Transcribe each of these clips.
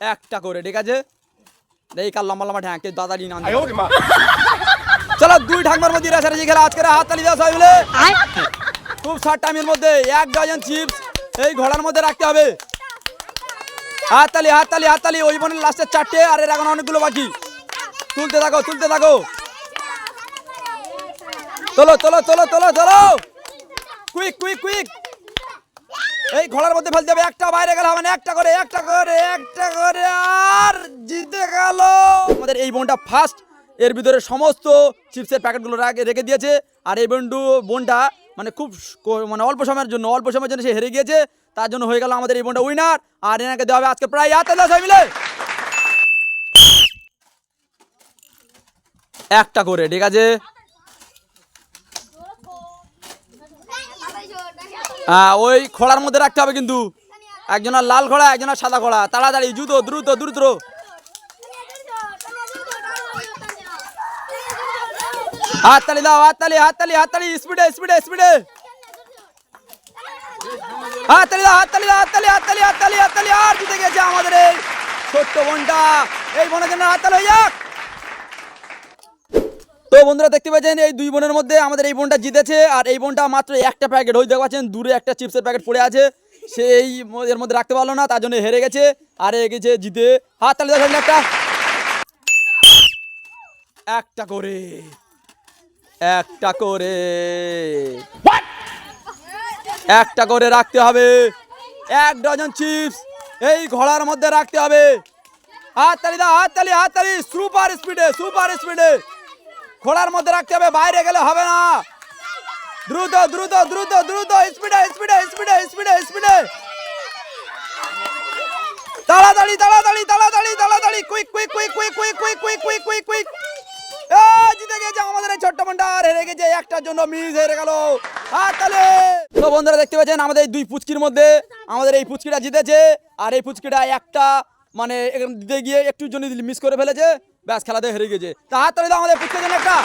একটা করে ঠিক আছে? এই কাল লম্বা লম্বা ঢ্যাঁকে দাদা না চলো দুই ঢাকমার মধ্যে রেসারেসি খেলা আজকে হাত তালি দেওয়া সবাই খুব শর্ট টাইমের মধ্যে এক ডজন চিপস এই ঘোড়ার মধ্যে রাখতে হবে। হাত তালি হাত তালি হাত তালি ওই বোনের লাস্টে চারটে আর এর এখন অনেকগুলো বাকি। তুলতে থাকো তুলতে থাকো। চলো চলো চলো চলো চলো কুইক কুইক কুইক এই ঘোড়ার মধ্যে ফেলতে হবে, একটা বাইরে গেলে হবে একটা করে একটা করে একটা করে, আর জিতে গেল। আমাদের এই বোনটা ফার্স্ট এর ভিতরে সমস্ত চিপসের প্যাকেটগুলো রেখে দিয়েছে। আর এই বন্ধু, বোনটা মানে খুব মানে অল্প সময়ের জন্য, অল্প সময়ের জন্য সে হেরে গিয়েছে। তার জন্য হয়ে গেল আমাদের এই বোনটা উইনার আর এনাকে দেওয়া হবে আজকে প্রায় হাতে দশ মিলে। একটা করে, ঠিক আছে? হ্যাঁ ওই খোলার মধ্যে রাখতে হবে কিন্তু। একজনের লাল খোড়া, একজনের সাদা খোড়া। তাড়াতাড়ি, দ্রুত দ্রুত দ্রুত। হাততালি দাও, হাততালি হাততালি হাততালি, স্পিডে স্পিডে স্পিডে। হাততালি দাও হাততালি দাও, হাততালি হাততালি হাততালি হাততালি। আর জিতে গেছে আমাদের এই ছোট্ট বোনটা। এই বোনের জন্য হাততালি হয়ে যাক। তো বন্ধুরা দেখতে পাচ্ছেন, এই দুই বোনের মধ্যে আমাদের এই বোনটা জিতেছে, আর এই বোনটা মাত্র একটা প্যাকেট ওই দেখতে পাচ্ছেন, দূরে একটা চিপসের প্যাকেট পড়ে আছে। সেই ম- এর মধ্যে রাখতে পারল না, তার জন্য হেরে গেছে, আর গেছে জিতে। হাত তালি দেখেন একটা। একটা করে। একটা করে। একটা করে রাখতে হবে। এক ডজন চিপস এই ঘোড়ার মধ্যে রাখতে হবে। হাত তালি দাও, হাত তালি হাত তালি। সুপার স্পিডে সুপার স্পিডে ঘোড়ার মধ্যে রাখতে হবে, বাইরে গেলে হবে না। দ্রুত দ্রুত দ্রুত দ্রুত স্পিডে স্পিডে স্পিডে স্পিডে স্পিডে তাড়াতাড়ি তাড়াতাড়ি তাড়াতাড়ি তাড়াতাড়ি quick quick quick quick quick quick quick quick quick quick জিতে গেছে আমাদের এই ছোট্ট মন্ডার হেরে গেছে একটার জন্য মিস হেরে গেল। হাত তালে তো বন্ধুরা দেখতে পাচ্ছেন, আমাদের এই দুই পুচকির মধ্যে, আমাদের এই পুচকিটা জিতেছে, আর এই পুচকিটা একটা মানে দিতে গিয়ে একটুর জন্য মিস করে ফেলেছে। ব্যাস খেলাতে হেরে গেছে। তা তালে দাও আমাদের পুচকির জন্য একটা।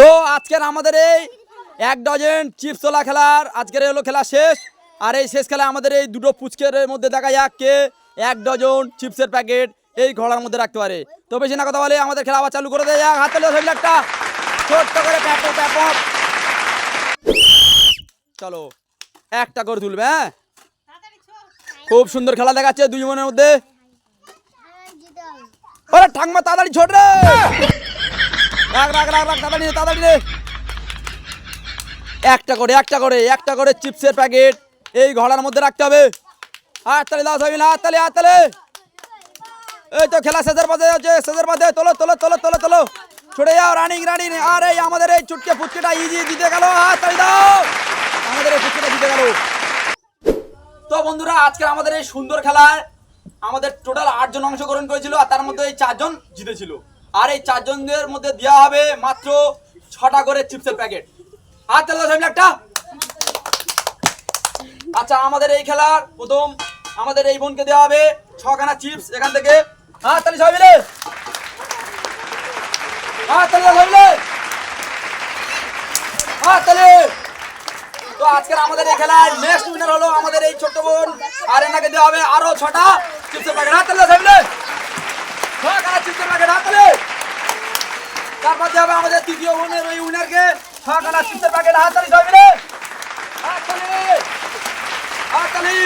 তো আজকের আমাদের এই এক ডজন চিপস তোলা খেলার আজকের হলো খেলা শেষ। আর এই শেষ খেলা আমাদের এই দুটো পুচকের মধ্যে দেখা যাক কে এক ডজন চিপসের প্যাকেট এই ঘোড়ার মধ্যে রাখতে পারে। তো বেশি না কথা বলে আমাদের খেলা আবার চালু করে দেয় যাক। হাতে ধরলে একটা। ছোট্ট করে প্যাপক চলো, একটা করে তুলবে হ্যাঁ? খুব সুন্দর খেলা দেখাচ্ছে দুই মনের মধ্যে। ওরে ঠাকমা, তাড়াতাড়ি ছোট রে। রাখ রাখ রাখ রাখ, তাড়াতাড়ি তাড়াতাড়ি রে একটা করে একটা করে একটা করে চিপসের প্যাকেট। এই ঘোড়ার মধ্যে রাখতে হবে। হাততালি দাও সবাই হাততালি হাততালি। এই তো খেলা শেষের পাশে আছে শেষের পাশে তোলো তোলো তোলো তোলো তোলো। ছুটে যাও, রানিং রানিং। আর এই আমাদের এই চুটকে ফুচকেটা ইজি জিতে গেল। হাততালি দাও। আমাদের এই ফুচকেটা জিতে গেল। তো বন্ধুরা, আজকে আমাদের এই সুন্দর খেলায় আমাদের টোটাল আটজন অংশগ্রহণ করেছিল আর তার মধ্যে এই চারজন জিতেছিল। আর এই চারজনদের মধ্যে দেওয়া হবে মাত্র ছটা করে চিপসের প্যাকেট তালে দাও একটা। আচ্ছা আমাদের এই খেলার প্রথম আমাদের এই বোনকে দেওয়া হবে ছখানা চিপস এখান থেকে। হাত তালি সবাই মিলে। তো আজকের আমাদের এই খেলায় হলো আমাদের এই ছোট্ট বোন, আর এনাকে দেওয়া হবে আরও ছটা। চিপসের প্যাকেট হাত ছখানা চিপসের প্যাকেট হাত তারপর দেওয়া হবে আমাদের তৃতীয় বোনের, ওই উইনারকে। ছখানা চিপসের প্যাকেট হাত তালি তালি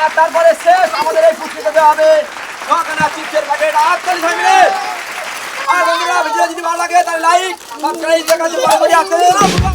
আর তারপরে শেষ আমাদের এই ফুটকিতে দেওয়া হবে ছখানা চিপসের প্যাকেট হাত সবাই আর বন্ধুরা ভিডিও যদি ভালো লাগে, তাহলে লাইক সাবস্ক্রাইব দেখা যাবে